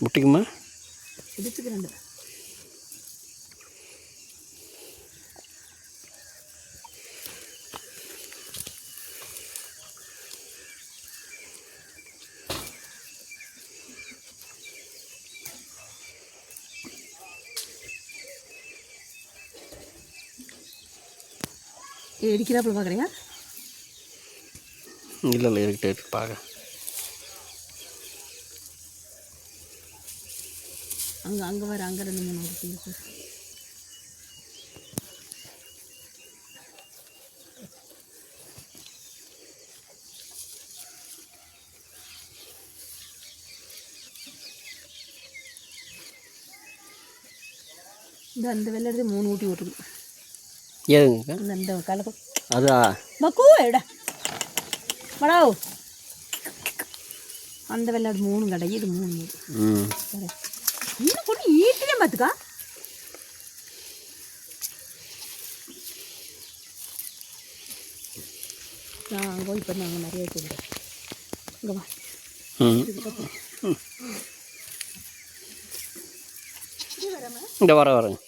முட்டிக்குமா? இடிச்சுக்கிறேன் இடிக்கிறாப்புல பார்க்குறியா இல்லை இல்லை இருக்கட்டும் இருக்கு பார்க்க அங்கே அங்கே வர அங்கே ரெண்டு மூணு இருக்கு இருக்கு இந்த அந்த வெள்ளை மூணு ஊட்டி விட்டுருக்கு ஏதுங்க அந்த கலக்கம் அதா? பக்கு எட. வடாவ் அந்த வெள்ளாடு மூணு கடை இது மூணு ம். ஏன் பார்த்துக்கா? நான் அங்கே இப்போ நாங்கள் நிறைய கொடுக்குறோம் இங்கே வா. இந்த வர வரேங்க